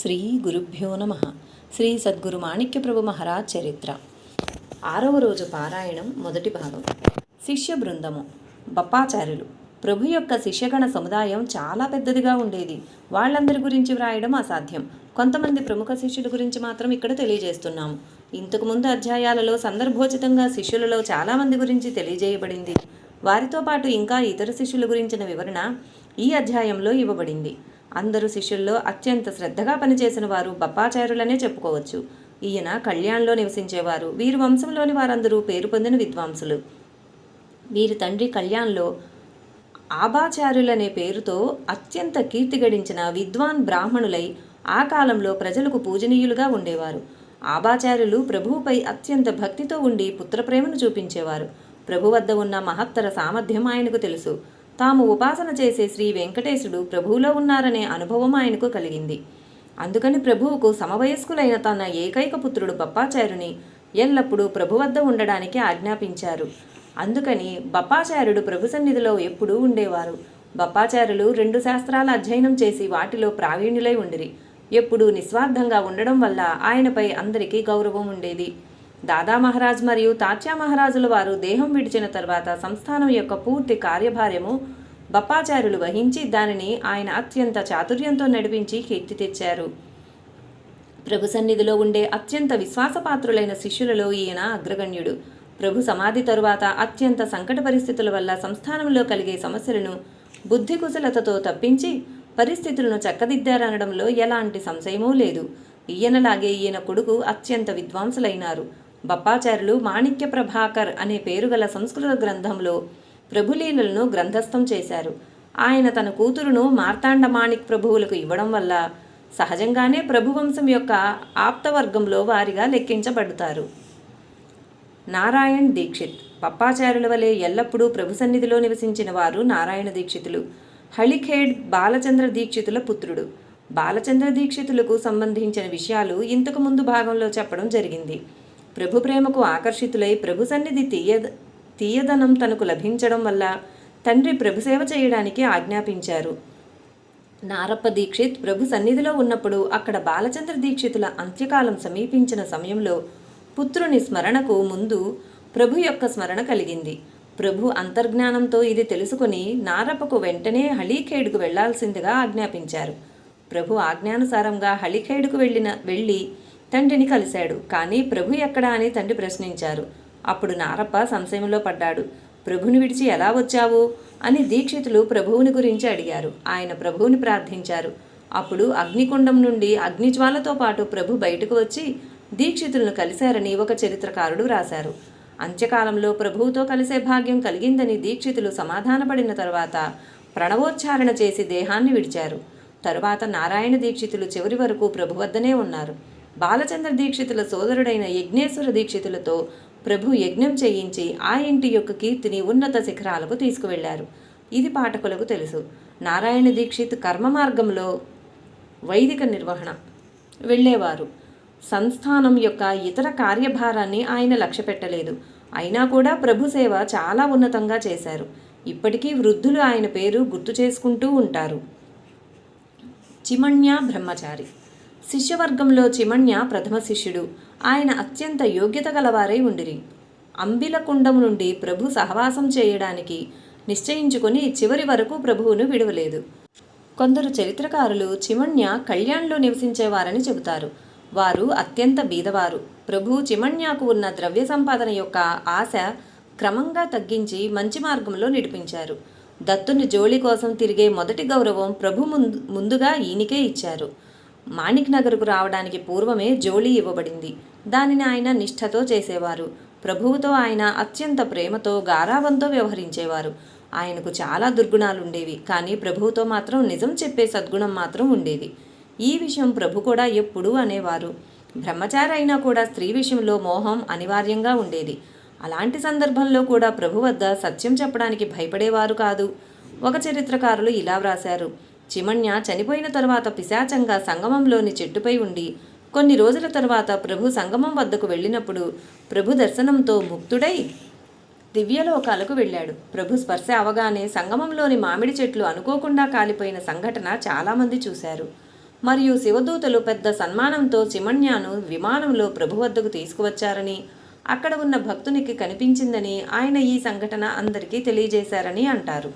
శ్రీ గురుభ్యో నమ. శ్రీ సద్గురు మాణిక్య ప్రభు మహారాజ్ చరిత్ర. ఆరవ రోజు పారాయణం మొదటి భాగం. శిష్య బృందము. బప్పాచార్యులు. ప్రభు యొక్క శిష్యగణ సముదాయం చాలా పెద్దదిగా ఉండేది. వాళ్ళందరి గురించి వ్రాయడం అసాధ్యం. కొంతమంది ప్రముఖ శిష్యుల గురించి మాత్రం ఇక్కడ తెలియజేస్తున్నాము. ఇంతకు ముందు అధ్యాయాలలో సందర్భోచితంగా శిష్యులలో చాలామంది గురించి తెలియజేయబడింది. వారితో పాటు ఇంకా ఇతర శిష్యుల గురించిన వివరణ ఈ అధ్యాయంలో ఇవ్వబడింది. అందరూ శిష్యుల్లో అత్యంత శ్రద్ధగా పనిచేసిన వారు బప్పాచార్యులనే చెప్పుకోవచ్చు. ఈయన కళ్యాణ్లో నివసించేవారు. వీరి వంశంలోని వారందరూ పేరు పొందిన విద్వాంసులు. వీరి తండ్రి కళ్యాణ్లో ఆభాచార్యులనే పేరుతో అత్యంత కీర్తి గడించిన విద్వాన్ బ్రాహ్మణులై ఆ కాలంలో ప్రజలకు పూజనీయులుగా ఉండేవారు. ఆభాచార్యులు ప్రభువుపై అత్యంత భక్తితో ఉండి పుత్రప్రేమను చూపించేవారు. ప్రభు వద్ద ఉన్న మహత్తర సామర్థ్యం ఆయనకు తెలుసు. తాము ఉపాసన చేసే శ్రీ వెంకటేశుడు ప్రభువులో ఉన్నారనే అనుభవం ఆయనకు కలిగింది. అందుకని ప్రభువుకు సమవయస్కులైన తన ఏకైక పుత్రుడు బప్పాచారుని ఎల్లప్పుడూ ప్రభు వద్ద ఉండడానికి ఆజ్ఞాపించారు. అందుకని బప్పాచార్యుడు ప్రభు సన్నిధిలో ఎప్పుడూ ఉండేవారు. బప్పాచారులు రెండు శాస్త్రాల అధ్యయనం చేసి వాటిలో ప్రావీణ్యులై ఉండిరి. ఎప్పుడూ నిస్వార్థంగా ఉండడం వల్ల ఆయనపై అందరికీ గౌరవం ఉండేది. దాదా మహారాజ్ మరియు తాత్యా మహారాజుల వారు దేహం విడిచిన తర్వాత సంస్థానం యొక్క పూర్తి కార్యభార్యము బప్పాచార్యులు వహించి దానిని ఆయన అత్యంత చాతుర్యంతో నడిపించి కీర్తి తెచ్చారు. ప్రభు సన్నిధిలో ఉండే అత్యంత విశ్వాసపాత్రులైన శిష్యులలో ఈయన అగ్రగణ్యుడు. ప్రభు సమాధి తరువాత అత్యంత సంకట పరిస్థితుల వల్ల సంస్థానంలో కలిగే సమస్యలను బుద్ధి కుశలతతో తప్పించి పరిస్థితులను చక్కదిద్దారనడంలో ఎలాంటి సంశయమూ లేదు. ఈయనలాగే ఈయన కొడుకు అత్యంత విద్వాంసులైనారు. బప్పాచార్యులు మాణిక్య ప్రభాకర్ అనే పేరు గల సంస్కృత గ్రంథంలో ప్రభులీలలను గ్రంథస్థం చేశారు. ఆయన తన కూతురును మార్తాండ మాణిక్ ప్రభువులకు ఇవ్వడం వల్ల సహజంగానే ప్రభువంశం యొక్క ఆప్తవర్గంలో వారిగా లెక్కించబడతారు. నారాయణ్ దీక్షిత్ పప్పాచార్యుల వలె ఎల్లప్పుడూ ప్రభు సన్నిధిలో నివసించిన వారు నారాయణ దీక్షితులు. హళిఖేడ్ బాలచంద్ర దీక్షితుల పుత్రుడు. బాలచంద్ర దీక్షితులకు సంబంధించిన విషయాలు ఇంతకు ముందు భాగంలో చెప్పడం జరిగింది. ప్రభు ప్రేమకు ఆకర్షితులై ప్రభు సన్నిధి తీయ తీయదనం తనకు లభించడం వల్ల తండ్రి ప్రభు సేవ చేయడానికి ఆజ్ఞాపించారు. నారప్ప దీక్షిత్ ప్రభు సన్నిధిలో ఉన్నప్పుడు అక్కడ బాలచంద్ర దీక్షితుల అంత్యకాలం సమీపించిన సమయంలో పుత్రుని స్మరణకు ముందు ప్రభు యొక్క స్మరణ కలిగింది. ప్రభు అంతర్జ్ఞానంతో ఇది తెలుసుకుని నారప్పకు వెంటనే హళీఖేడుకు వెళ్ళాల్సిందిగా ఆజ్ఞాపించారు. ప్రభు ఆజ్ఞానుసారంగా హళిఖేడుకు వెళ్ళిన వెళ్ళి తండ్రిని కలిశాడు. కానీ ప్రభు ఎక్కడా అని తండ్రి ప్రశ్నించారు. అప్పుడు నారప్ప సంశయంలో పడ్డాడు. ప్రభుని విడిచి ఎలా వచ్చావు? అని దీక్షితులు ప్రభువుని గురించి అడిగారు. ఆయన ప్రభువుని ప్రార్థించారు. అప్పుడు అగ్నికుండం నుండి అగ్నిజ్వాలతో పాటు ప్రభు బయటకు వచ్చి దీక్షితులను కలిశారని ఒక చరిత్రకారుడు రాశారు. అంత్యకాలంలో ప్రభువుతో కలిసే భాగ్యం కలిగిందని దీక్షితులు సమాధానపడిన తర్వాత ప్రణవోచ్చారణ చేసి దేహాన్ని విడిచారు. తరువాత నారాయణ దీక్షితులు చివరి వరకు ప్రభు వద్దనే ఉన్నారు. బాలచంద్ర దీక్షితుల సోదరుడైన యజ్ఞేశ్వర దీక్షితులతో ప్రభు యజ్ఞం చేయించి ఆ ఇంటి యొక్క కీర్తిని ఉన్నత శిఖరాలకు తీసుకువెళ్ళారు. ఇది పాఠకులకు తెలుసు. నారాయణ దీక్షిత్ కర్మ మార్గంలో వైదిక నిర్వహణ వెళ్ళేవారు. సంస్థానం యొక్క ఇతర కార్యభారాన్ని ఆయన లక్ష్య పెట్టలేదు అయినా కూడా ప్రభు సేవ చాలా ఉన్నతంగా చేశారు. ఇప్పటికీ వృద్ధులు ఆయన పేరు గుర్తు చేసుకుంటూ ఉంటారు. చిమణ్య బ్రహ్మచారి శిష్యవర్గంలో చిమణ్య ప్రథమ శిష్యుడు. ఆయన అత్యంత యోగ్యత గలవారై ఉండిరి. అంబిలకుండం నుండి ప్రభు సహవాసం చేయడానికి నిశ్చయించుకొని చివరి వరకు ప్రభువును విడవలేదు. కొందరు చరిత్రకారులు చిమణ్య కళ్యాణ్లో నివసించేవారని చెబుతారు. వారు అత్యంత బీదవారు. ప్రభు చిమణ్యాకు ఉన్న ద్రవ్య సంపాదన యొక్క ఆశ క్రమంగా తగ్గించి మంచి మార్గంలో నడిపించారు. దత్తుని జోళి కోసం తిరిగే మొదటి గౌరవం ప్రభు ముందు ముందుగా ఈయనకే ఇచ్చారు. మాణిక్ నగర్కు రావడానికి పూర్వమే జోలీ ఇవ్వబడింది. దానిని ఆయన నిష్ఠతో చేసేవారు. ప్రభువుతో ఆయన అత్యంత ప్రేమతో గారావంతో వ్యవహరించేవారు. ఆయనకు చాలా దుర్గుణాలుండేవి కానీ ప్రభువుతో మాత్రం నిజం చెప్పే సద్గుణం మాత్రం ఉండేది. ఈ విషయం ప్రభు కూడా ఎప్పుడూ అనేవారు. బ్రహ్మచారి అయినా కూడా స్త్రీ విషయంలో మోహం అనివార్యంగా ఉండేది. అలాంటి సందర్భంలో కూడా ప్రభు వద్ద సత్యం చెప్పడానికి భయపడేవారు కాదు. ఒక చరిత్రకారులు ఇలా వ్రాశారు. చిమణ్య చనిపోయిన తర్వాత పిశాచంగా సంగమంలోని చెట్టుపై ఉండి కొన్ని రోజుల తర్వాత ప్రభు సంగమం వద్దకు వెళ్ళినప్పుడు ప్రభు దర్శనంతో ముక్తుడై దివ్యలోకాలకు వెళ్ళాడు. ప్రభు స్పర్శ అవగానే సంగమంలోని మామిడి చెట్లు అనుకోకుండా కాలిపోయిన సంఘటన చాలామంది చూశారు. మరియు శివదూతలు పెద్ద సన్మానంతో చిమణ్యాను విమానంలో ప్రభు వద్దకు తీసుకువచ్చారని అక్కడ ఉన్న భక్తునికి కనిపించిందని ఆయన ఈ సంఘటన అందరికీ తెలియజేశారని అంటారు.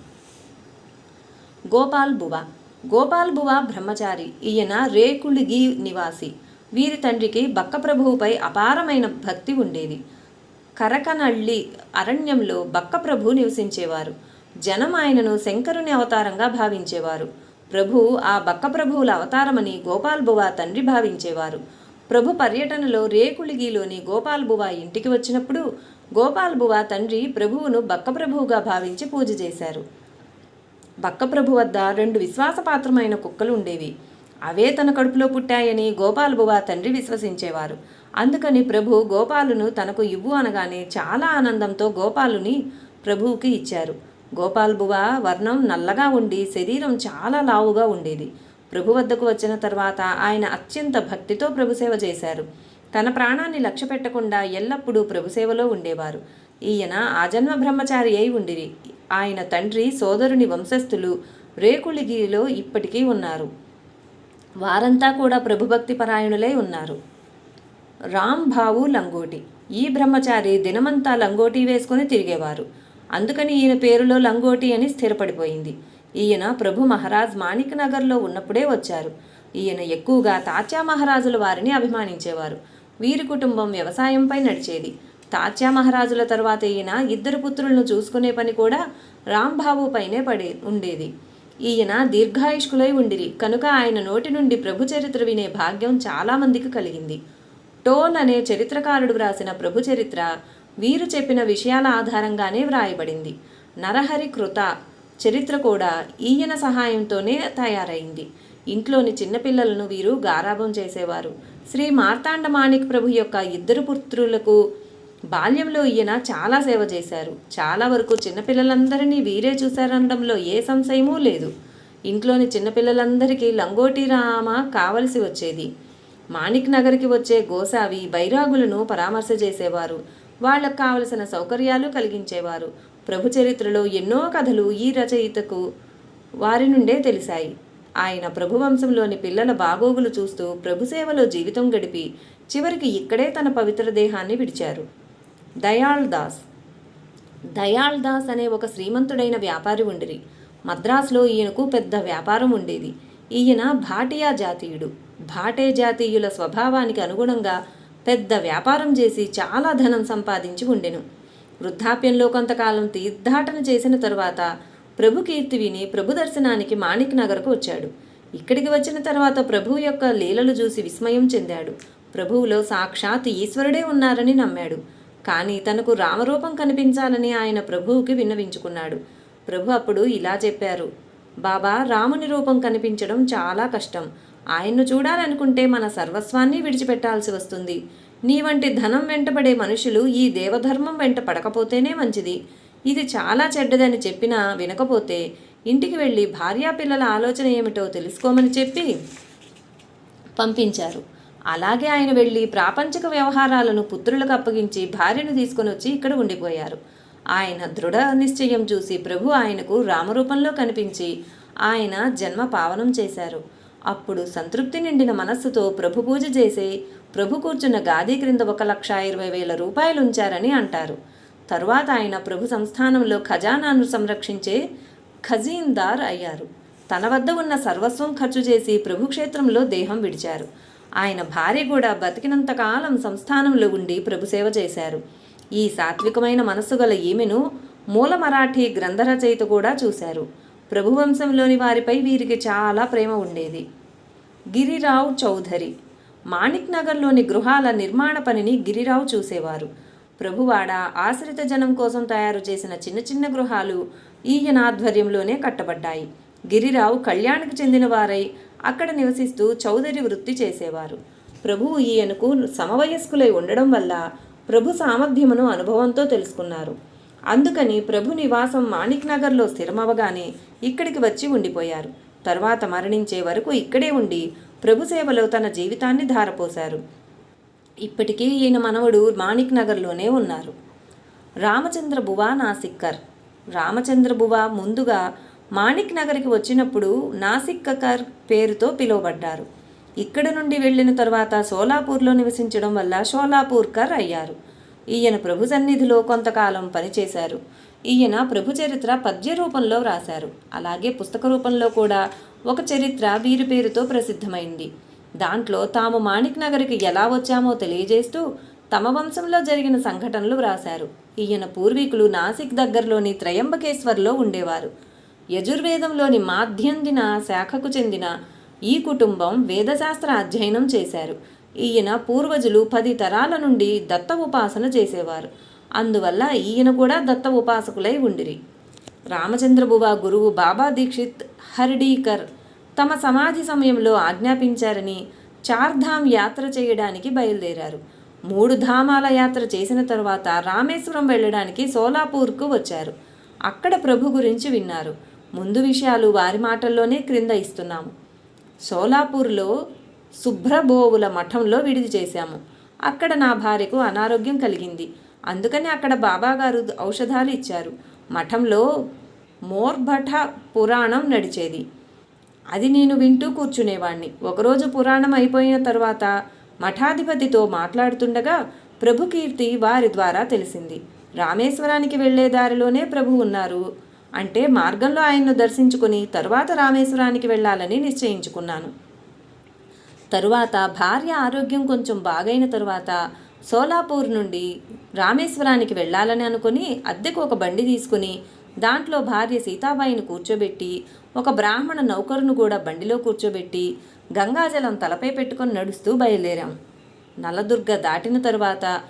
గోపాల్ బువ గోపాల్ బువ బ్రహ్మచారి ఈయన రేకుళిగి నివాసి. వీరి తండ్రికి బక్కప్రభువుపై అపారమైన భక్తి ఉండేది. కరకనళ్ళి అరణ్యంలో బక్కప్రభు నివసించేవారు. జనం ఆయనను శంకరుని అవతారంగా భావించేవారు. ప్రభు ఆ బక్కప్రభువుల అవతారమని గోపాల్ బువ తండ్రి భావించేవారు. ప్రభు పర్యటనలో రేకుళిగిలోని గోపాల్ బువ ఇంటికి వచ్చినప్పుడు గోపాల్ బువ తండ్రి ప్రభువును బక్కప్రభువుగా భావించి పూజ చేశారు. బక్క ప్రభు వద్ద రెండు విశ్వాసపాత్రమైన కుక్కలు ఉండేవి అవే తన కడుపులో పుట్టాయని గోపాలబువ తండ్రి విశ్వసించేవారు. అందుకని ప్రభు గోపాలును తనకు ఇవ్వు అనగానే చాలా ఆనందంతో గోపాలుని ప్రభువుకి ఇచ్చారు. గోపాల్బువ వర్ణం నల్లగా ఉండి శరీరం చాలా లావుగా ఉండేది. ప్రభు వద్దకు వచ్చిన తర్వాత ఆయన అత్యంత భక్తితో ప్రభుసేవ చేశారు. తన ప్రాణాన్ని లక్ష్య పెట్టకుండా ఎల్లప్పుడూ ప్రభుసేవలో ఉండేవారు. ఈయన ఆజన్మ బ్రహ్మచారి అయి ఉండిరి. ఆయన తండ్రి సోదరుని వంశస్థులు రేకుళిగిరిలో ఇప్పటికీ ఉన్నారు. వారంతా కూడా ప్రభుభక్తి పరాయణులై ఉన్నారు. రామ్ భావు లంగోటి. ఈ బ్రహ్మచారి దినమంతా లంగోటి వేసుకొని తిరిగేవారు. అందుకని ఈయన పేరులో లంగోటి అని స్థిరపడిపోయింది. ఈయన ప్రభు మహారాజ్ మాణిక్ నగర్లో ఉన్నప్పుడే వచ్చారు. ఈయన ఎక్కువగా తాత్యా మహారాజుల వారిని అభిమానించేవారు. వీరి కుటుంబం వ్యవసాయంపై నడిచేది. తాత్యా మహారాజుల తర్వాత ఈయన ఇద్దరు పుత్రులను చూసుకునే పని కూడా రాంబాబు పైనే పడే ఉండేది. ఈయన దీర్ఘాయుష్కులై ఉండిరి. కనుక ఆయన నోటి నుండి ప్రభు చరిత్ర వినే భాగ్యం చాలామందికి కలిగింది. టోన్ అనే చరిత్రకారుడు వ్రాసిన ప్రభు చరిత్ర వీరు చెప్పిన విషయాల ఆధారంగానే వ్రాయబడింది. నరహరి కృత చరిత్ర కూడా ఈయన సహాయంతోనే తయారైంది. ఇంట్లోని చిన్నపిల్లలను వీరు గారాభం చేసేవారు. శ్రీ మార్తాండ మాణిక్ ప్రభు యొక్క ఇద్దరు పుత్రులకు బాల్యంలో ఈయన చాలా సేవ చేశారు. చాలా వరకు చిన్నపిల్లలందరినీ వీరే చూశారనడంలో ఏ సంశయమూ లేదు. ఇంట్లోని చిన్నపిల్లలందరికీ లంగోటి రామ కావలసి వచ్చేది. మాణిక్ నగర్కి వచ్చే గోసావి బైరాగులను పరామర్శ చేసేవారు. వాళ్ళకు కావలసిన సౌకర్యాలు కలిగించేవారు. ప్రభు చరిత్రలో ఎన్నో కథలు ఈ రచయితకు వారి నుండే తెలిసాయి ఆయన ప్రభువంశంలోని పిల్లల బాగోగులు చూస్తూ ప్రభుసేవలో జీవితం గడిపి చివరికి ఇక్కడే తన పవిత్ర దేహాన్ని విడిచారు. దయాళ్ దాస్. దయాళ్ దాస్ అనే ఒక శ్రీమంతుడైన వ్యాపారి ఉండిరి. మద్రాసులో ఈయనకు పెద్ద వ్యాపారం ఉండేది. ఈయన భాటియా జాతీయుడు. భాటే జాతీయుల స్వభావానికి అనుగుణంగా పెద్ద వ్యాపారం చేసి చాలా ధనం సంపాదించి ఉండెను. వృద్ధాప్యంలో కొంతకాలం తీర్థాటన చేసిన తరువాత ప్రభు కీర్తి విని ప్రభు దర్శనానికి మాణిక్ నగర్కు వచ్చాడు. ఇక్కడికి వచ్చిన తర్వాత ప్రభు యొక్క లీలలు చూసి విస్మయం చెందాడు. ప్రభువులో సాక్షాత్ ఈశ్వరుడే ఉన్నారని నమ్మాడు. కానీ తనకు రామరూపం కనిపించాలని ఆయన ప్రభువుకి విన్నవించుకున్నాడు. ప్రభు అప్పుడు ఇలా చెప్పారు. బాబా రాముని రూపం కనిపించడం చాలా కష్టం. ఆయన్ను చూడాలనుకుంటే మన సర్వస్వాన్ని విడిచిపెట్టాల్సి వస్తుంది. నీ వంటి ధనం వెంటపడే మనుషులు ఈ దేవధర్మం వెంట పడకపోతేనే మంచిది. ఇది చాలా చెడ్డదని చెప్పినా వినకపోతే ఇంటికి వెళ్ళి భార్యాపిల్లల ఆలోచన ఏమిటో తెలుసుకోమని చెప్పి పంపించారు. అలాగే ఆయన వెళ్ళి ప్రాపంచిక వ్యవహారాలను పుత్రులకు అప్పగించి భార్యను తీసుకొని వచ్చి ఇక్కడ ఉండిపోయారు. ఆయన దృఢ నిశ్చయం చూసి ప్రభు ఆయనకు రామరూపంలో కనిపించి ఆయన జన్మ పావనం చేశారు. అప్పుడు సంతృప్తి నిండిన మనస్సుతో ప్రభు పూజ చేసి ప్రభు కూర్చున్న గాది క్రింద ఒక లక్ష ఇరవై వేల రూపాయలు ఉంచారని అంటారు. తరువాత ఆయన ప్రభు సంస్థానంలో ఖజానాను సంరక్షించే ఖజీందార్ అయ్యారు. తన వద్ద ఉన్న సర్వస్వం ఖర్చు చేసి ప్రభుక్షేత్రంలో దేహం విడిచారు. ఆయన భార్య కూడా బతికినంతకాలం సంస్థానంలో ఉండి ప్రభు సేవ చేశారు. ఈ సాత్వికమైన మనస్సు గల ఈమెను మూల మరాఠీ గ్రంథ రచయిత కూడా చూశారు. ప్రభువంశంలోని వారిపై వీరికి చాలా ప్రేమ ఉండేది. గిరిరావు చౌధరి మాణిక్ నగర్లోని గృహాల నిర్మాణ పనిని గిరిరావు చూసేవారు. ప్రభువాడ ఆశ్రిత జనం కోసం తయారు చేసిన చిన్న చిన్న గృహాలు ఈయన ఆధ్వర్యంలోనే కట్టబడ్డాయి. గిరిరావు కళ్యాణ్కి చెందిన వారై అక్కడ నివసిస్తూ చౌదరి వృత్తి చేసేవారు. ప్రభువు ఈయనకు సమవయస్కులై ఉండడం వల్ల ప్రభు సామర్థ్యమును అనుభవంతో తెలుసుకున్నారు. అందుకని ప్రభు నివాసం మాణిక్ నగర్లో స్థిరమవగానే ఇక్కడికి వచ్చి ఉండిపోయారు. తర్వాత మరణించే వరకు ఇక్కడే ఉండి ప్రభు సేవలో తన జీవితాన్ని ధారపోశారు. ఇప్పటికీ ఈయన మనవడు మాణిక్ నగర్లోనే ఉన్నారు. రామచంద్ర బువా నాసిక్కర్. రామచంద్ర బువా ముందుగా మాణిక్ నగర్కి వచ్చినప్పుడు నాసిక్కకర్ పేరుతో పిలువబడ్డారు. ఇక్కడ నుండి వెళ్ళిన తర్వాత సోలాపూర్లో నివసించడం వల్ల షోలాపూర్కర్ అయ్యారు. ఈయన ప్రభు సన్నిధిలో కొంతకాలం పనిచేశారు. ఈయన ప్రభు చరిత్ర పద్య రూపంలో వ్రాశారు. అలాగే పుస్తక రూపంలో కూడా ఒక చరిత్ర వీరి పేరుతో ప్రసిద్ధమైంది. దాంట్లో తాము మాణిక్ నగర్కి ఎలా వచ్చామో తెలియజేస్తూ తమ వంశంలో జరిగిన సంఘటనలు వ్రాశారు. ఈయన పూర్వీకులు నాసిక్ దగ్గరలోని త్రయంబకేశ్వర్లో ఉండేవారు. యజుర్వేదంలోని మాధ్యందిన శాఖకు చెందిన ఈ కుటుంబం వేదశాస్త్ర అధ్యయనం చేశారు. ఈయన పూర్వజులు పది తరాల నుండి దత్త ఉపాసన చేసేవారు. అందువల్ల ఈయన కూడా దత్త ఉపాసకులై ఉండిరి. రామచంద్రబువ గురువు బాబా దీక్షిత్ హర్డీకర్ తమ సమాధి సమయంలో ఆజ్ఞాపించారని చార్ధామ్ యాత్ర చేయడానికి బయలుదేరారు. మూడు ధామాల యాత్ర చేసిన తర్వాత రామేశ్వరం వెళ్ళడానికి సోలాపూర్కు వచ్చారు. అక్కడ ప్రభు గురించి విన్నారు. ముందు విషయాలు వారి మాటల్లోనే క్రింద ఇస్తున్నాము. సోలాపూర్లో శుభ్రబోవుల మఠంలో విడిది చేశాము. అక్కడ నా భార్యకు అనారోగ్యం కలిగింది. అందుకని అక్కడ బాబాగారు ఔషధాలు ఇచ్చారు. మఠంలో మోర్భట పురాణం నడిచేది. అది నేను వింటూ కూర్చునేవాణ్ణి. ఒకరోజు పురాణం అయిపోయిన తర్వాత మఠాధిపతితో మాట్లాడుతుండగా ప్రభుకీర్తి వారి ద్వారా తెలిసింది. రామేశ్వరానికి వెళ్ళే దారిలోనే ప్రభు ఉన్నారు. అంటే మార్గంలో ఆయన్ను దర్శించుకుని తరువాత రామేశ్వరానికి వెళ్ళాలని నిశ్చయించుకున్నాను. తరువాత భార్య ఆరోగ్యం కొంచెం బాగైన తరువాత సోలాపూర్ నుండి రామేశ్వరానికి వెళ్ళాలని అనుకుని అద్దెకు ఒక బండి తీసుకుని దాంట్లో భార్య సీతాబాయిని కూర్చోబెట్టి ఒక బ్రాహ్మణ నౌకరును కూడా బండిలో కూర్చోబెట్టి గంగాజలం తలపై పెట్టుకొని నడుస్తూ బయలుదేరాం. నల్లదుర్గ దాటిన తరువాత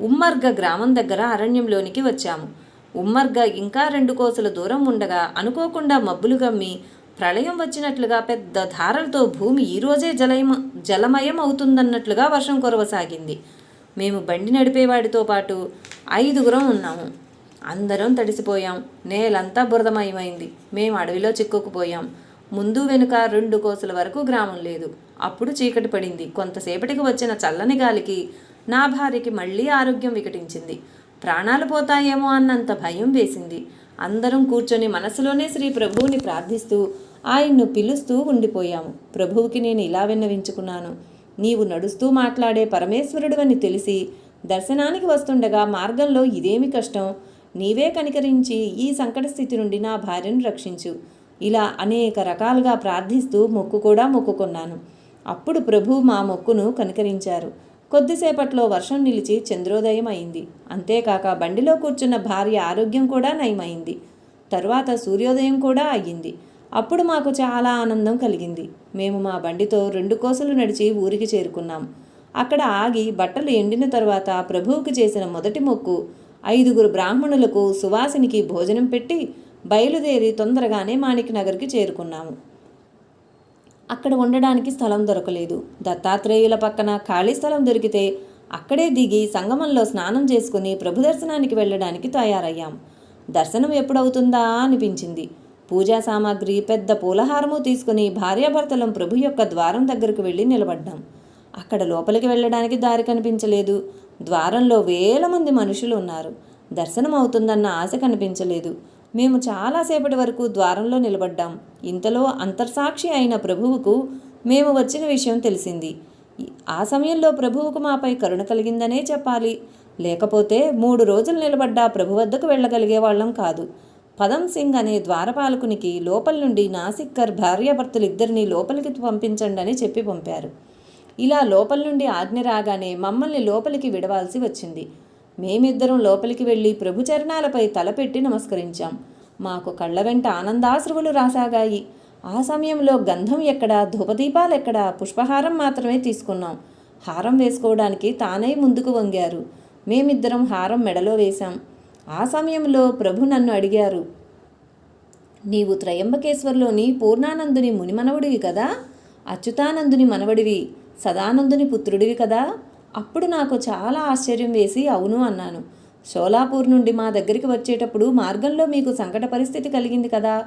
ఉమ్మర్గ గ్రామం దగ్గర అరణ్యంలోనికి వచ్చాము. ఉమ్మర్గా ఇంకా రెండు కోసల దూరం ఉండగా అనుకోకుండా మబ్బులు గమ్మి ప్రళయం వచ్చినట్లుగా పెద్ద ధారలతో భూమి ఈరోజే జలయం జలమయం అవుతుందన్నట్లుగా వర్షం కురవసాగింది. మేము బండి నడిపేవాడితో పాటు ఐదుగురం ఉన్నాము. అందరం తడిసిపోయాం. నేలంతా బురదమయమైంది. మేము అడవిలో చిక్కుకుపోయాం. ముందు వెనుక రెండు కోసల వరకు గ్రామం లేదు. అప్పుడు చీకటి పడింది. కొంతసేపటికి వచ్చిన చల్లని గాలికి నా భార్యకి మళ్ళీ ఆరోగ్యం వికటించింది. ప్రాణాలు పోతాయేమో అన్నంత భయం వేసింది. అందరం కూర్చొని మనసులోనే శ్రీ ప్రభువుని ప్రార్థిస్తూ ఆయన్ను పిలుస్తూ ఉండిపోయాము. ప్రభువుకి నేను ఇలా విన్నవించుకున్నాను. నీవు నడుస్తూ మాట్లాడే పరమేశ్వరుడు తెలిసి దర్శనానికి వస్తుండగా మార్గంలో ఇదేమి కష్టం? నీవే కనికరించి ఈ సంకట స్థితి నుండి నా భార్యను రక్షించు. ఇలా అనేక రకాలుగా ప్రార్థిస్తూ మొక్కు కూడా మొక్కుకున్నాను. అప్పుడు ప్రభు మా మొక్కును కనికరించారు. కొద్దిసేపట్లో వర్షం నిలిచి చంద్రోదయం అయింది అంతేకాక బండిలో కూర్చున్న భార్య ఆరోగ్యం కూడా నయమైంది. తరువాత సూర్యోదయం కూడా అయ్యింది. అప్పుడు మాకు చాలా ఆనందం కలిగింది. మేము మా బండితో రెండు కోసలు నడిచి ఊరికి చేరుకున్నాం. అక్కడ ఆగి బట్టలు ఎండిన తర్వాత ప్రభువుకి చేసిన మొదటి మొక్కు ఐదుగురు బ్రాహ్మణులకు సువాసినికి భోజనం పెట్టి బయలుదేరి తొందరగానే మాణిక్ నగర్కి చేరుకున్నాము. అక్కడ ఉండడానికి స్థలం దొరకలేదు. దత్తాత్రేయుల పక్కన ఖాళీ స్థలం దొరికితే అక్కడే దిగి సంగమంలో స్నానం చేసుకుని ప్రభు దర్శనానికి వెళ్ళడానికి తయారయ్యాం. దర్శనం ఎప్పుడవుతుందా అనిపించింది. పూజా సామాగ్రి పెద్ద పూలహారము తీసుకుని భార్యాభర్తలం ప్రభు యొక్క ద్వారం దగ్గరకు వెళ్ళి నిలబడ్డాం. అక్కడ లోపలికి వెళ్ళడానికి దారి కనిపించలేదు. ద్వారంలో వేల మంది మనుషులు ఉన్నారు. దర్శనం అవుతుందన్న ఆశ కనిపించలేదు. మేము చాలాసేపటి వరకు ద్వారంలో నిలబడ్డాం. ఇంతలో అంతర్సాక్షి అయిన ప్రభువుకు మేము వచ్చిన విషయం తెలిసింది. ఆ సమయంలో ప్రభువుకు మాపై కరుణ కలిగిందనే చెప్పాలి. లేకపోతే మూడు రోజులు నిలబడ్డా ప్రభు వద్దకు వెళ్ళగలిగే వాళ్ళం కాదు. పదం సింగ్ అనే ద్వారపాలకునికి లోపల నుండి నాసిక్కర్ భార్యాభర్తలిద్దరినీ లోపలికి పంపించండి అని చెప్పి పంపారు. ఇలా లోపల నుండి ఆజ్ఞ రాగానే మమ్మల్ని లోపలికి విడవాల్సి వచ్చింది. మేమిద్దరం లోపలికి వెళ్ళి ప్రభు చరణాలపై తలపెట్టి నమస్కరించాం. మాకు కళ్ళ వెంట ఆనందాశ్రువులు రాసాగాయి. ఆ సమయంలో గంధం ఎక్కడ ధూపదీపాలు ఎక్కడా పుష్పహారం మాత్రమే తీసుకున్నాం. హారం వేసుకోవడానికి తానే ముందుకు వంగారు. మేమిద్దరం హారం మెడలో వేశాం. ఆ సమయంలో ప్రభు నన్ను అడిగారు నీవు త్రయంబకేశ్వర్లోని పూర్ణానందుని మునిమనవుడివి కదా? అచ్యుతానందుని మనవడివి? సదానందుని పుత్రుడివి కదా? అప్పుడు నాకు చాలా ఆశ్చర్యం వేసి అవును అన్నాను. షోలాపూర్ నుండి మా దగ్గరికి వచ్చేటప్పుడు మార్గంలో మీకు సంకట పరిస్థితి కలిగింది కదా.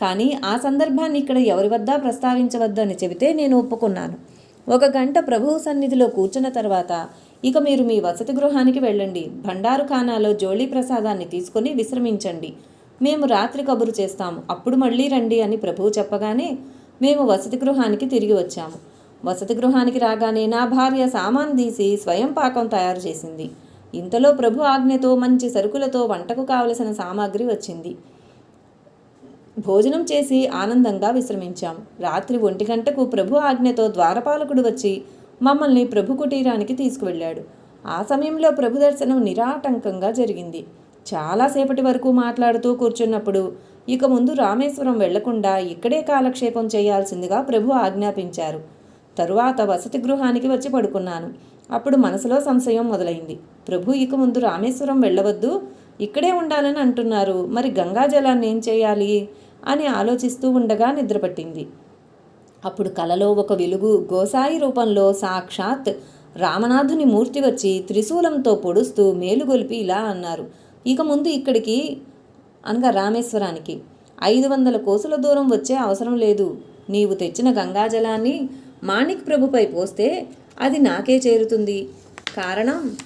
కానీ ఆ సందర్భాన్ని ఇక్కడ ఎవరి వద్ద ప్రస్తావించవద్దు అని చెబితే నేను ఒప్పుకున్నాను. ఒక గంట ప్రభువు సన్నిధిలో కూర్చున్న తర్వాత ఇక మీరు మీ వసతి గృహానికి వెళ్ళండి. భండారు ఖానాలో జోళీ ప్రసాదాన్ని తీసుకొని విశ్రమించండి. మేము రాత్రి కబురు చేస్తాము. అప్పుడు మళ్ళీ రండి అని ప్రభువు చెప్పగానే మేము వసతి గృహానికి తిరిగి వచ్చాము. వసతి గృహానికి రాగానే నా భార్య సామాన్ తీసి స్వయం పాకం తయారు చేసింది. ఇంతలో ప్రభు ఆజ్ఞతో మంచి సరుకులతో వంటకు కావలసిన సామాగ్రి వచ్చింది. భోజనం చేసి ఆనందంగా విశ్రమించాం. రాత్రి ఒంటి గంటకు ప్రభు ఆజ్ఞతో ద్వారపాలకుడు వచ్చి మమ్మల్ని ప్రభు కుటీరానికి తీసుకువెళ్ళాడు. ఆ సమయంలో ప్రభు దర్శనం నిరాటంకంగా జరిగింది. చాలాసేపటి వరకు మాట్లాడుతూ కూర్చున్నప్పుడు ఇక ముందు రామేశ్వరం వెళ్ళకుండా ఇక్కడే కాలక్షేపం చేయాల్సిందిగా ప్రభు ఆజ్ఞాపించారు. తరువాత వసతి గృహానికి వచ్చి పడుకున్నాను. అప్పుడు మనసులో సంశయం మొదలైంది. ప్రభు ఇక ముందు రామేశ్వరం వెళ్ళవద్దు. ఇక్కడే ఉండాలని అంటున్నారు. మరి గంగా జలాన్ని ఏం చేయాలి? అని ఆలోచిస్తూ ఉండగా నిద్రపట్టింది అప్పుడు కలలో ఒక వెలుగు గోసాయి రూపంలో సాక్షాత్ రామనాథుని మూర్తి వచ్చి త్రిశూలంతో పొడుస్తూ మేలుగొలిపి ఇలా అన్నారు. ఇక ముందు ఇక్కడికి అనగా రామేశ్వరానికి. ఐదు వందల కోసుల దూరం వచ్చే అవసరం లేదు. నీవు తెచ్చిన గంగాజలాన్ని మాణిక్ ప్రభుపై పోస్తే అది నాకే చేరుతుంది. కారణం?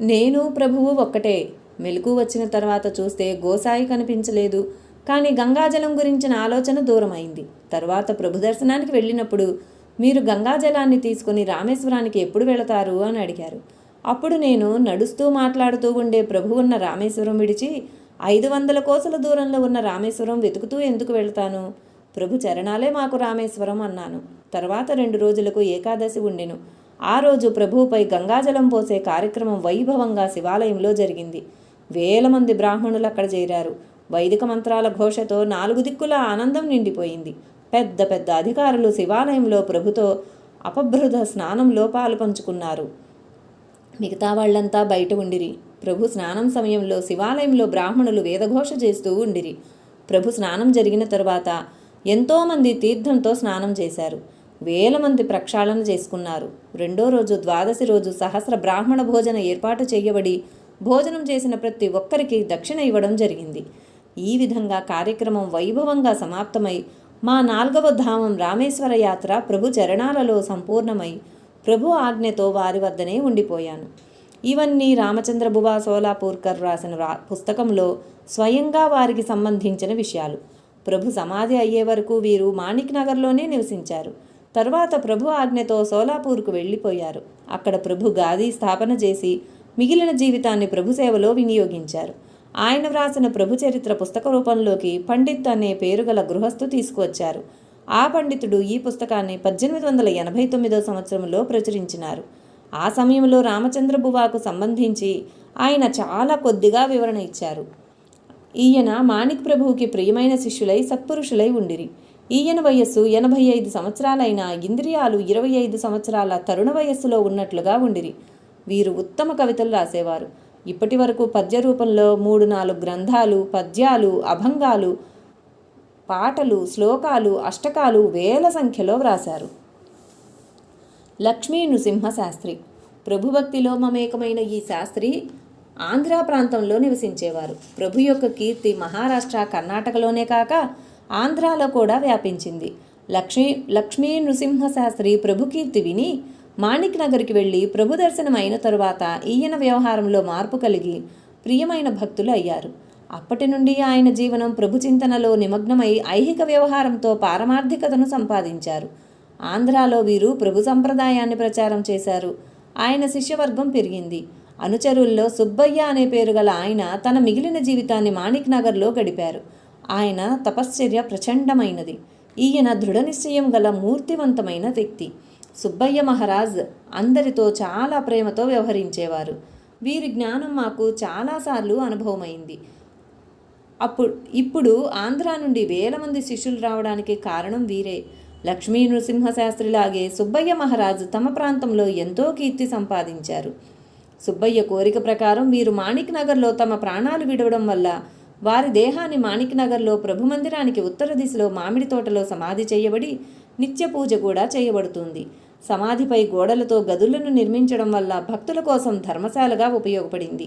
నేను ప్రభువు ఒక్కటే. మెలకు వచ్చిన తర్వాత చూస్తే గోసాయి కనిపించలేదు. కానీ గంగాజలం గురించిన ఆలోచన దూరమైంది. తర్వాత ప్రభు దర్శనానికి వెళ్ళినప్పుడు మీరు గంగాజలాన్ని తీసుకుని రామేశ్వరానికి ఎప్పుడు వెళతారు అని అడిగారు. అప్పుడు నేను నడుస్తూ మాట్లాడుతూ ఉండే ప్రభు ఉన్న రామేశ్వరం విడిచి ఐదు వందల కోసల దూరంలో ఉన్న రామేశ్వరం వెతుకుతూ ఎందుకు వెళ్తాను? ప్రభు చరణాలే మాకు రామేశ్వరం అన్నాను. తర్వాత రెండు రోజులకు ఏకాదశి ఉండెను. ఆ రోజు ప్రభువుపై గంగాజలం పోసే కార్యక్రమం వైభవంగా శివాలయంలో జరిగింది. వేల మంది బ్రాహ్మణులు అక్కడ చేరారు. వైదిక మంత్రాల ఘోషతో నాలుగు దిక్కుల ఆనందం నిండిపోయింది. పెద్ద పెద్ద అధికారులు శివాలయంలో ప్రభుతో అపభృత స్నానంలో పాలు పంచుకున్నారు. మిగతా వాళ్ళంతా బయట ఉండిరి. ప్రభు స్నానం సమయంలో శివాలయంలో బ్రాహ్మణులు వేదఘోష చేస్తూ ఉండిరి. ప్రభు స్నానం జరిగిన తరువాత ఎంతోమంది తీర్థంతో స్నానం చేశారు. వేల మంది ప్రక్షాళన చేసుకున్నారు. రెండో రోజు ద్వాదశి రోజు సహస్ర బ్రాహ్మణ భోజన ఏర్పాటు చేయబడి భోజనం చేసిన ప్రతి ఒక్కరికి దక్షిణ ఇవ్వడం జరిగింది. ఈ విధంగా కార్యక్రమం వైభవంగా సమాప్తమై మా నాల్గవ ధామం రామేశ్వర యాత్ర ప్రభు చరణాలలో సంపూర్ణమై ప్రభు ఆజ్ఞతో వారి వద్దనే ఉండిపోయాను. ఇవన్నీ రామచంద్ర బువా సోలాపూర్కర్ రాసిన రా పుస్తకంలో స్వయంగా వారికి సంబంధించిన విషయాలు. ప్రభు సమాధి అయ్యే వరకు వీరు మాణిక్ నగర్లోనే నివసించారు. తర్వాత ప్రభు ఆజ్ఞతో సోలాపూర్కు వెళ్ళిపోయారు. అక్కడ ప్రభు గాది స్థాపన చేసి మిగిలిన జీవితాన్ని ప్రభు సేవలో వినియోగించారు. ఆయన వ్రాసిన ప్రభు చరిత్ర పుస్తక రూపంలోకి పండిత్ అనే పేరు గల గృహస్థు తీసుకువచ్చారు. ఆ పండితుడు ఈ పుస్తకాన్ని పద్దెనిమిది వందల ఎనభై తొమ్మిదో సంవత్సరంలో ప్రచురించినారు. ఆ సమయంలో రామచంద్ర బువాకు సంబంధించి ఆయన చాలా కొద్దిగా వివరణ ఇచ్చారు. ఈయన మాణిక్ ప్రభువుకి ప్రియమైన శిష్యులై సత్పురుషులై ఉండిరి. ఈయన వయస్సు ఎనభై ఐదు సంవత్సరాలైన ఇంద్రియాలు ఇరవై ఐదు సంవత్సరాల తరుణ వయస్సులో ఉన్నట్లుగా ఉండిరి. వీరు ఉత్తమ కవితలు రాసేవారు. ఇప్పటి వరకు పద్య రూపంలో మూడు నాలుగు గ్రంథాలు పద్యాలు అభంగాలు పాటలు శ్లోకాలు అష్టకాలు వేల సంఖ్యలో వ్రాశారు. లక్ష్మీ నృసింహ శాస్త్రి ప్రభుభక్తిలో మమేకమైన ఈ శాస్త్రి ఆంధ్ర ప్రాంతంలో నివసించేవారు. ప్రభు యొక్క కీర్తి మహారాష్ట్ర కర్ణాటకలోనే కాక ఆంధ్రాలో కూడా వ్యాపించింది. లక్ష్మీ లక్ష్మీ నృసింహ శాస్త్రి ప్రభు కీర్తి విని మాణిక్ నగర్కి వెళ్ళి ప్రభు దర్శనం అయిన తరువాత ఈయన వ్యవహారంలో మార్పు కలిగి ప్రియమైన భక్తులు అయ్యారు. అప్పటి నుండి ఆయన జీవనం ప్రభు చింతనలో నిమగ్నమై ఐహిక వ్యవహారంతో పారమార్థికతను సంపాదించారు. ఆంధ్రాలో వీరు ప్రభు సంప్రదాయాన్ని ప్రచారం చేశారు. ఆయన శిష్యవర్గం పెరిగింది. అనుచరుల్లో సుబ్బయ్య అనే పేరు గల ఆయన తన మిగిలిన జీవితాన్ని మాణిక్ నగర్లో గడిపారు. ఆయన తపశ్చర్య ప్రచండమైనది. ఈయన దృఢ నిశ్చయం గల మూర్తివంతమైన వ్యక్తి. సుబ్బయ్య మహారాజ్ అందరితో చాలా ప్రేమతో వ్యవహరించేవారు. వీరి జ్ఞానం మాకు చాలాసార్లు అనుభవమైంది. అప్పుడు ఇప్పుడు ఆంధ్ర నుండి వేల మంది శిష్యులు రావడానికి కారణం వీరే. లక్ష్మీ నృసింహశాస్త్రిలాగే సుబ్బయ్య మహారాజు తమ ప్రాంతంలో ఎంతో కీర్తి సంపాదించారు. సుబ్బయ్య కోరిక ప్రకారం వీరు మాణిక్ నగర్లో తమ ప్రాణాలు విడవడం వల్ల వారి దేహాన్ని మాణిక్ నగర్లో ప్రభు మందిరానికి ఉత్తర దిశలో మామిడి తోటలో సమాధి చేయబడి నిత్య పూజ కూడా చేయబడుతుంది. సమాధిపై గోడలతో గదులను నిర్మించడం వల్ల భక్తుల కోసం ధర్మశాలగా ఉపయోగపడింది.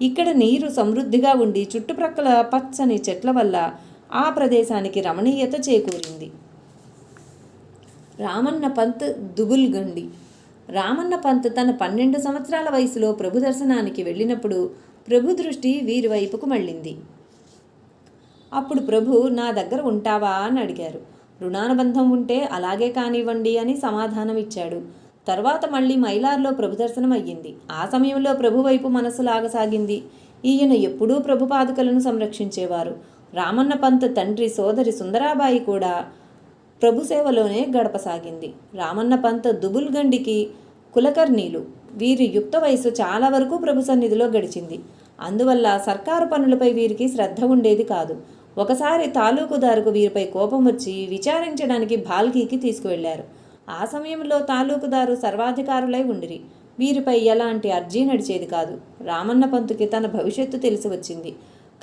ఇక్కడ నీరు సమృద్ధిగా ఉండి చుట్టుప్రక్కల పచ్చని చెట్ల వల్ల ఆ ప్రదేశానికి రమణీయత చేకూరింది. రామన్న పంత్ దుబుల్గండి రామన్న పంత్ తన పన్నెండు సంవత్సరాల వయసులో ప్రభు దర్శనానికి వెళ్ళినప్పుడు ప్రభు దృష్టి వీరి వైపుకు మళ్ళింది. అప్పుడు ప్రభు నా దగ్గర ఉంటావా? అని అడిగారు. రుణానుబంధం ఉంటే అలాగే కానివ్వండి అని సమాధానం ఇచ్చాడు తర్వాత మళ్ళీ మైలార్లో ప్రభు దర్శనం అయ్యింది. ఆ సమయంలో ప్రభు వైపు మనసు లాగసాగింది. ఈయన ఎప్పుడూ ప్రభు పాదుకలను సంరక్షించేవారు. రామన్న పంత్ తండ్రి సోదరి సుందరాబాయి కూడా ప్రభు సేవలోనే గడపసాగింది. రామన్న దుబుల్ దుబుల్గండికి కులకర్ణీలు. వీరి యుక్త వయసు చాలా వరకు ప్రభు సన్నిధిలో గడిచింది. అందువల్ల సర్కారు పనులపై వీరికి శ్రద్ధ ఉండేది కాదు. ఒకసారి తాలూకుదారుకు వీరిపై కోపం వచ్చి విచారించడానికి భాల్కీకి తీసుకువెళ్ళారు. ఆ సమయంలో తాలూకుదారు సర్వాధికారులై ఉండిరి. వీరిపై ఎలాంటి అర్జీ నడిచేది కాదు. రామన్న పంతుకి తన భవిష్యత్తు తెలిసి వచ్చింది.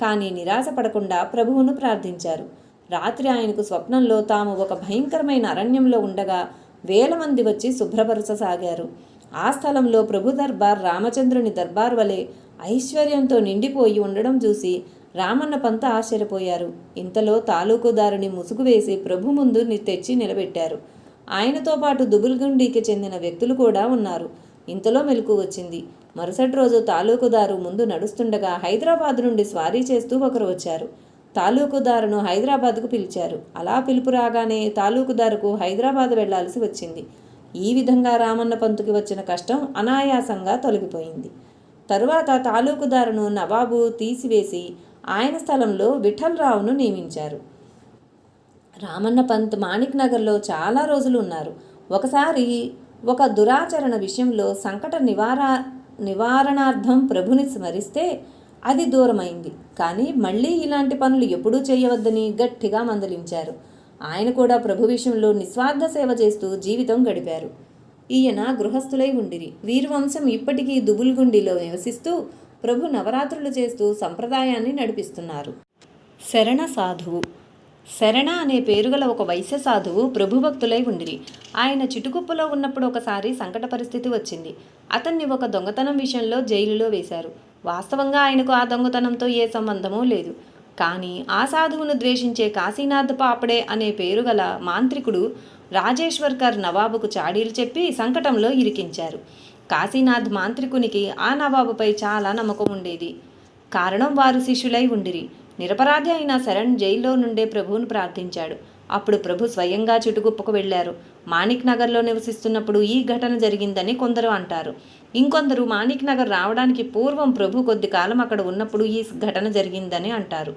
కానీ నిరాశ పడకుండా ప్రభువును ప్రార్థించారు. రాత్రి ఆయనకు స్వప్నంలో తాము ఒక భయంకరమైన అరణ్యంలో ఉండగా వేల మంది వచ్చి శుభ్రపరచసాగారు ఆ స్థలంలో ప్రభు దర్బార్ రామచంద్రుని దర్బార్ వలె ఐశ్వర్యంతో నిండిపోయి ఉండడం చూసి రామన్న పంత ఆశ్చర్యపోయారు. ఇంతలో తాలూకుదారుని ముసుగు వేసి ప్రభు ముందు తెచ్చి నిలబెట్టారు. ఆయనతో పాటు దుబుల్గుండీకి చెందిన వ్యక్తులు కూడా ఉన్నారు. ఇంతలో మెలకు వచ్చింది. మరుసటి రోజు తాలూకుదారు ముందు నడుస్తుండగా హైదరాబాద్ నుండి స్వారీ చేస్తూ ఒకరు వచ్చారు. తాలూకుదారును హైదరాబాద్కు పిలిచారు. అలా పిలుపు రాగానే తాలూకుదారుకు హైదరాబాద్ వెళ్ళాల్సి వచ్చింది. ఈ విధంగా రామన్న పంతుకి వచ్చిన కష్టం అనాయాసంగా తొలగిపోయింది. తరువాత తాలూకుదారును నవాబు తీసివేసి ఆయన స్థలంలో విఠలరావును నియమించారు. రామన్న పంత్ మాణిక్ నగర్లో చాలా రోజులు ఉన్నారు. ఒకసారి ఒక దురాచరణ విషయంలో సంకట నివార నివారణార్థం ప్రభుని స్మరిస్తే అది దూరమైంది. కానీ మళ్ళీ ఇలాంటి పనులు ఎప్పుడూ చేయవద్దని గట్టిగా మందలించారు. ఆయన కూడా ప్రభు విషయంలో నిస్వార్థ సేవ చేస్తూ జీవితం గడిపారు. ఈయన గృహస్థులై ఉండిరి. వీరి వంశం ఇప్పటికీ దుబుల్గుండిలో నివసిస్తూ ప్రభు నవరాత్రులు చేస్తూ సంప్రదాయాన్ని నడిపిస్తున్నారు. శరణ సాధువు. శరణ అనే పేరుగల ఒక వైశ్య సాధువు ప్రభుభక్తులై ఉండిరి. ఆయన చిటుకుప్పలో ఉన్నప్పుడు ఒకసారి సంకట పరిస్థితి వచ్చింది. అతన్ని ఒక దొంగతనం విషయంలో జైలులో వేశారు. వాస్తవంగా ఆయనకు ఆ దొంగతనంతో ఏ సంబంధమూ లేదు. కానీ ఆ సాధువును ద్వేషించే కాశీనాథ్ పాపడే అనే పేరు గల మాంత్రికుడు రాజేశ్వర్కర్ నవాబుకు చాడీలు చెప్పి సంకటంలో ఇరికించారు. కాశీనాథ్ మాంత్రికునికి ఆ నవాబుపై చాలా నమ్మకం ఉండేది. కారణం వారు శిష్యులై ఉండిరి. నిరపరాధి అయిన శరణ్ జైల్లో నుండే ప్రభువును ప్రార్థించాడు. అప్పుడు ప్రభు స్వయంగా చుట్టుకుప్పకు వెళ్ళారు. మాణిక్ నగర్లో నివసిస్తున్నప్పుడు ఈ ఘటన జరిగిందని కొందరు అంటారు. ఇంకొందరు మాణిక్ నగర్ రావడానికి పూర్వం ప్రభు కొద్ది కాలం అక్కడ ఉన్నప్పుడు ఈ ఘటన జరిగిందని అంటారు.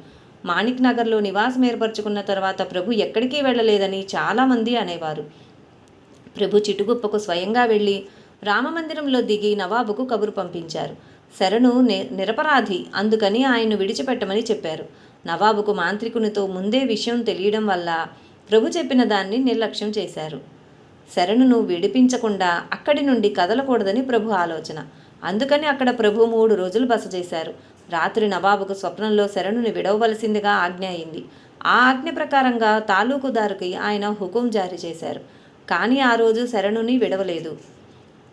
మాణిక్ నగర్లో నివాసం ఏర్పరచుకున్న తర్వాత ప్రభు ఎక్కడికి వెళ్ళలేదని చాలామంది అనేవారు. ప్రభు చిటుగుప్పకు స్వయంగా వెళ్ళి రామమందిరంలో దిగి నవాబుకు కబురు పంపించారు. శరణు నిరపరాధి అందుకని ఆయన్ను విడిచిపెట్టమని చెప్పారు. నవాబుకు మాంత్రికునితో ముందే విషయం తెలియడం వల్ల ప్రభు చెప్పిన దాన్ని నిర్లక్ష్యం చేశారు. శరణును విడిపించకుండా అక్కడి నుండి కదలకూడదని ప్రభు ఆలోచన. అందుకని అక్కడ ప్రభు మూడు రోజులు బస చేశారు. రాత్రి నవాబుకు స్వప్నంలో శరణుని విడవవలసిందిగా ఆజ్ఞ అయింది. ఆ ఆజ్ఞ ప్రకారంగా తాలూకుదారుకి ఆయన హుకుం జారీ చేశారు. కానీ ఆ రోజు శరణుని విడవలేదు.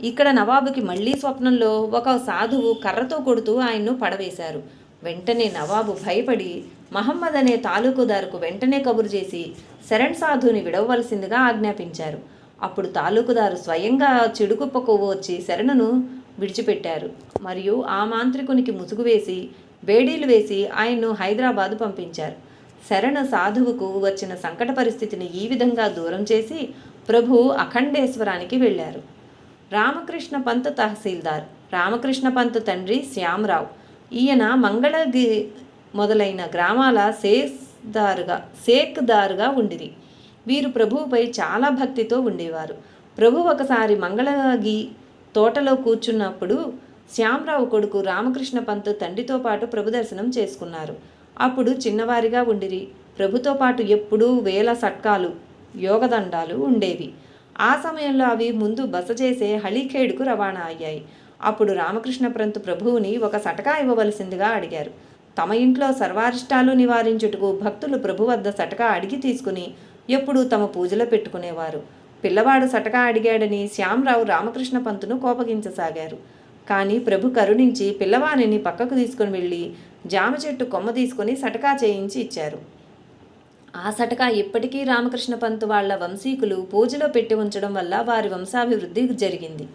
ఇక్కడ నవాబుకి మళ్ళీ స్వప్నంలో ఒక సాధువు కర్రతో కొడుతూ ఆయన్ను పడవేశారు. వెంటనే నవాబు భయపడి మహమ్మద్ అనే తాలూకుదారుకు వెంటనే కబురు చేసి శరణ్ సాధుని విడవవలసిందిగా ఆజ్ఞాపించారు. అప్పుడు తాలూకుదారు స్వయంగా చెడుకుప్పకు వచ్చి శరణును విడిచిపెట్టారు. మరియు ఆ మాంత్రికునికి ముసుగు వేసి బేడీలు వేసి ఆయన్ను హైదరాబాద్ పంపించారు. శరణ సాధువుకు వచ్చిన సంకట పరిస్థితిని ఈ విధంగా దూరం చేసి ప్రభు అఖండేశ్వరానికి వెళ్ళారు. రామకృష్ణ పంత్ తహసీల్దార్ రామకృష్ణ పంత్ తండ్రి శ్యామరావు. ఈయన మంగళగి మొదలైన గ్రామాల సేస్దారుగా సేక్దారుగా ఉండిరి. వీరు ప్రభువుపై చాలా భక్తితో ఉండేవారు. ప్రభు ఒకసారి మంగళగి తోటలో కూర్చున్నప్పుడు శ్యామరావు కొడుకు రామకృష్ణ పంత్ తండ్రితో పాటు ప్రభు దర్శనం చేసుకున్నారు. అప్పుడు చిన్నవారిగా ఉండిరి. ప్రభుతో పాటు ఎప్పుడూ వేల సట్కాలు యోగదండాలు ఉండేవి. ఆ సమయంలో అవి ముందు బస చేసే హళీఖేడుకు రవాణా అయ్యాయి. అప్పుడు రామకృష్ణ పంత్ ప్రభువుని ఒక సటకా ఇవ్వవలసిందిగా అడిగారు. తమ ఇంట్లో సర్వారిష్టాలు నివారించుటకు భక్తులు ప్రభు వద్ద సటకా అడిగి తీసుకుని ఎప్పుడూ తమ పూజలో పెట్టుకునేవారు. పిల్లవాడు సటకా అడిగాడని శ్యామరావు రామకృష్ణ పంతును కోపగించసాగారు. కానీ ప్రభు కరుణించి పిల్లవానిని పక్కకు తీసుకుని వెళ్ళి జామ చెట్టు కొమ్మ తీసుకొని సటకా చేయించి ఇచ్చారు. ఆ సటకా ఇప్పటికీ రామకృష్ణ పంతు వాళ్ళ వంశీకులు పూజలో పెట్టి ఉంచడం వల్ల వారి వంశాభివృద్ధి జరిగింది.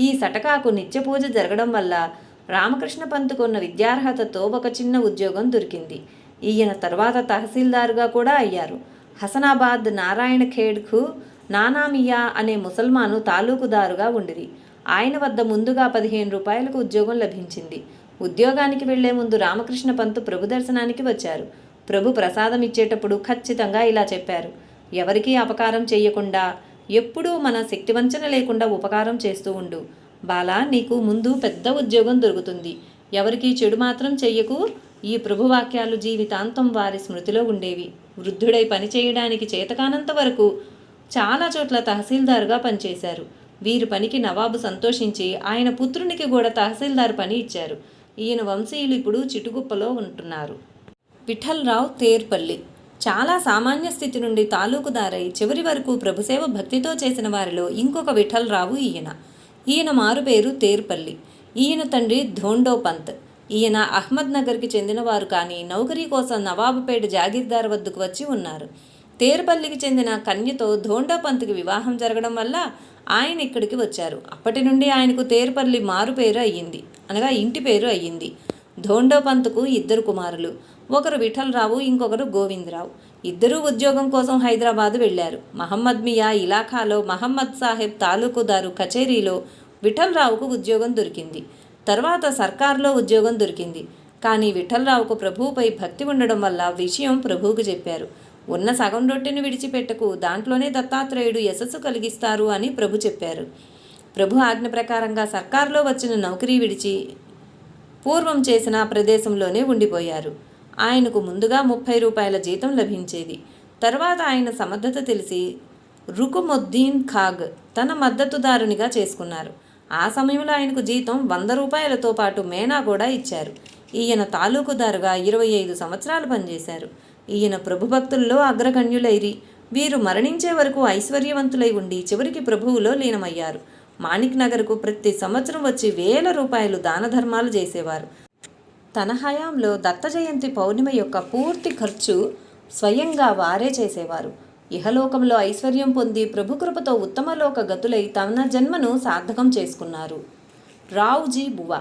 ఈ సటకాకు నిత్య పూజ జరగడం వల్ల రామకృష్ణ పంతుకున్న విద్యార్హతతో ఒక చిన్న ఉద్యోగం దొరికింది. ఈయన తర్వాత తహసీల్దారుగా కూడా అయ్యారు. హసనాబాద్ నారాయణ ఖేడ్కు నానామియా అనే ముసల్మాను తాలూకుదారుగా ఉండిరి. ఆయన వద్ద ముందుగా పదిహేను రూపాయలకు ఉద్యోగం లభించింది. ఉద్యోగానికి వెళ్ళే ముందు రామకృష్ణ పంతు ప్రభు దర్శనానికి వచ్చారు. ప్రభు ప్రసాదం ఇచ్చేటప్పుడు ఖచ్చితంగా ఇలా చెప్పారు. ఎవరికీ అపకారం చేయకుండా ఎప్పుడూ మన శక్తివంచన లేకుండా ఉపకారం చేస్తూ ఉండు. బాలా నీకు ముందు పెద్ద ఉద్యోగం దొరుకుతుంది. ఎవరికీ చెడు మాత్రం చెయ్యకు. ఈ ప్రభువాక్యాలు జీవితాంతం వారి స్మృతిలో ఉండేవి. వృద్ధుడై పనిచేయడానికి చేతకానంత వరకు చాలా చోట్ల తహసీల్దారుగా పనిచేశారు. వీరి పనికి నవాబు సంతోషించి ఆయన పుత్రునికి కూడా తహసీల్దార్ పని ఇచ్చారు. ఈయన వంశీయులు ఇప్పుడు చిటుగుప్పలో ఉంటున్నారు. విఠల్రావు తేర్పల్లి. చాలా సామాన్య స్థితి నుండి తాలూకుదారై చివరి వరకు ప్రభుసేవ భక్తితో చేసిన వారిలో ఇంకొక విఠల్రావు ఈయన. ఈయన మారు పేరు తేర్పల్లి. ఈయన తండ్రి ధోండో పంత్ ఈయన అహ్మద్ నగర్కి చెందినవారు కానీ నౌకరీ కోసం నవాబుపేట జాగీర్దార్ వద్దకు వచ్చి ఉన్నారు. తేరుపల్లికి చెందిన కన్యతో ధోండాపంత్కి వివాహం జరగడం వల్ల ఆయన ఇక్కడికి వచ్చారు. అప్పటి నుండి ఆయనకు తేర్పల్లి మారు పేరు అయ్యింది. అనగా ఇంటి పేరు అయ్యింది. ధోండోపంత్కు ఇద్దరు కుమారులు. ఒకరు విఠలరావు ఇంకొకరు గోవిందరావు. ఇద్దరూ ఉద్యోగం కోసం హైదరాబాద్ వెళ్ళారు మహమ్మద్ మియా ఇలాఖాలో మహమ్మద్ సాహెబ్ తాలూకుదారు కచేరీలో విఠలరావుకు ఉద్యోగం దొరికింది. తర్వాత సర్కార్లో ఉద్యోగం దొరికింది. కానీ విఠలరావుకు ప్రభువుపై భక్తి ఉండడం వల్ల విషయం ప్రభువుకు చెప్పారు. ఉన్న సగం రొట్టెను విడిచిపెట్టకు దాంట్లోనే దత్తాత్రేయుడు యశస్సు కలిగిస్తారు అని ప్రభు చెప్పారు. ప్రభు ఆజ్ఞ ప్రకారంగా సర్కారులో వచ్చిన నౌకరీ విడిచి పూర్వం చేసిన ప్రదేశంలోనే ఉండిపోయారు. ఆయనకు ముందుగా ముప్పై రూపాయల జీతం లభించేది. తర్వాత ఆయన సమర్థత తెలిసి రుకుముద్దీన్ ఖాగ్ తన మద్దతుదారునిగా చేసుకున్నారు. ఆ సమయంలో ఆయనకు జీతం వంద రూపాయలతో పాటు మేనా కూడా ఇచ్చారు. ఈయన తాలూకుదారుగా ఇరవై ఐదు సంవత్సరాలు పనిచేశారు. ఈయన ప్రభుభక్తుల్లో అగ్రగణ్యులైరి. వీరు మరణించే వరకు ఐశ్వర్యవంతులై ఉండి చివరికి ప్రభువులో లీనమయ్యారు. మాణిక్ నగర్కు ప్రతి సంవత్సరం వచ్చి వేల రూపాయలు దాన ధర్మాలు చేసేవారు. తన హయాంలో దత్త జయంతి పౌర్ణిమ యొక్క పూర్తి ఖర్చు స్వయంగా వారే చేసేవారు. ఇహలోకంలో ఐశ్వర్యం పొంది ప్రభుకృపతో ఉత్తమలోక గతులై తన జన్మను సార్థకం చేసుకున్నారు. రావుజీ బువ.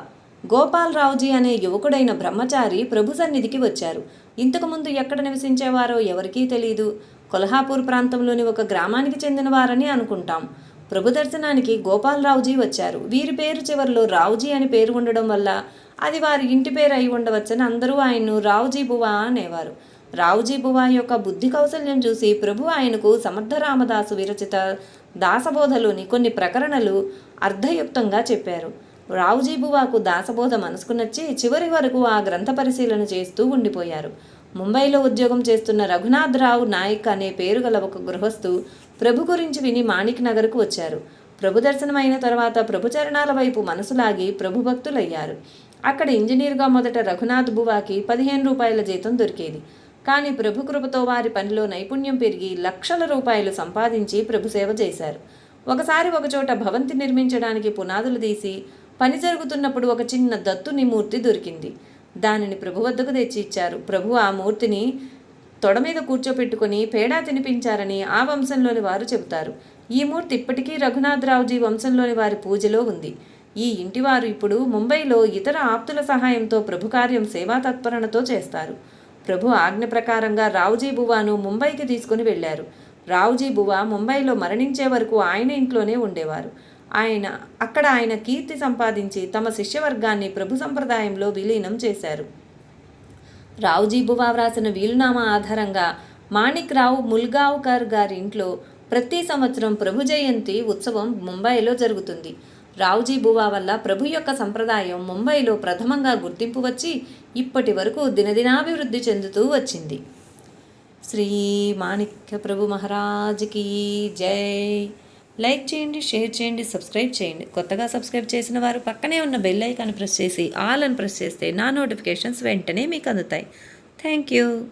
గోపాల్ రావుజీ అనే యువకుడైన బ్రహ్మచారి ప్రభు సన్నిధికి వచ్చారు. ఇంతకుముందు ఎక్కడ నివసించేవారో ఎవరికీ తెలియదు కొల్హాపూర్ ప్రాంతంలోని ఒక గ్రామానికి చెందినవారని అనుకుంటాం. ప్రభు దర్శనానికి గోపాలరావుజీ వచ్చారు. వీరి పేరు చివరిలో రావుజీ అని పేరు ఉండడం వల్ల అది వారి ఇంటి పేరు అయి ఉండవచ్చని అందరూ ఆయన్ను రావుజీ బువా అనేవారు. రావుజీ బువా యొక్క బుద్ధి కౌశల్యం చూసి ప్రభు ఆయనకు సమర్థ రామదాసు విరచిత దాసబోధలోని కొన్ని ప్రకరణలు అర్ధయుక్తంగా చెప్పారు. రావుజీ బువాకు దాసబోధ మనసుకు నచ్చి చివరి వరకు ఆ గ్రంథ పరిశీలన చేస్తూ ఉండిపోయారు. ముంబైలో ఉద్యోగం చేస్తున్న రఘునాథ్ రావు నాయక్ అనే పేరు గల ఒక గృహస్థు ప్రభు గురించి విని మాణిక్ నగర్కు వచ్చారు. ప్రభు దర్శనం అయిన తర్వాత ప్రభు చరణాల వైపు మనసులాగి ప్రభు భక్తులయ్యారు. అక్కడ ఇంజనీర్గా మొదట రఘునాథ్ బువాకి పదిహేను రూపాయల జీతం దొరికేది. కానీ ప్రభు కృపతో వారి పనిలో నైపుణ్యం పెరిగి లక్షల రూపాయలు సంపాదించి ప్రభుసేవ చేశారు. ఒకసారి ఒకచోట భవంతి నిర్మించడానికి పునాదులు తీసి పని జరుగుతున్నప్పుడు ఒక చిన్న దత్తుని మూర్తి దొరికింది. దానిని ప్రభు వద్దకు తెచ్చి ఇచ్చారు. ప్రభు ఆ మూర్తిని తొడ మీద కూర్చోపెట్టుకుని పేడా తినిపించారని ఆ వంశంలోని వారు చెబుతారు. ఈ మూర్తి ఇప్పటికీ రఘునాథరావుజీ వంశంలోని వారి పూజలో ఉంది. ఈ ఇంటివారు ఇప్పుడు ముంబైలో ఇతర ఆప్తుల సహాయంతో ప్రభు కార్యం సేవా చేస్తారు. ప్రభు ఆజ్ఞ ప్రకారంగా రావుజీ బువాను ముంబైకి తీసుకుని వెళ్ళారు. రావుజీ బువా ముంబైలో మరణించే వరకు ఆయన ఇంట్లోనే ఉండేవారు. ఆయన అక్కడ ఆయన కీర్తి సంపాదించి తమ శిష్యవర్గాన్ని ప్రభు సంప్రదాయంలో విలీనం చేశారు. రావుజీ బువా వ్రాసిన వీలునామా ఆధారంగా మాణిక్ రావు ముల్గావ్కర్ గారి ఇంట్లో ప్రతి సంవత్సరం ప్రభు జయంతి ఉత్సవం ముంబైలో జరుగుతుంది. రావుజీ బువా వల్ల ప్రభు యొక్క సంప్రదాయం ముంబైలో ప్రథమంగా గుర్తింపు వచ్చి ఇప్పటి వరకు దినదినాభివృద్ధి చెందుతూ వచ్చింది. శ్రీ మాణిక్య ప్రభు మహారాజ్కి జై. లైక్ చేయండి షేర్ చేయండి సబ్స్క్రైబ్ చేయండి. కొత్తగా సబ్స్క్రైబ్ చేసిన వారు పక్కనే ఉన్న బెల్ ఐకాన్ ప్రెస్ చేసి ఆల్ అని ప్రెస్ చేస్తే నా నోటిఫికేషన్స్ వెంటనే మీకు అందుతాయి. Thank you.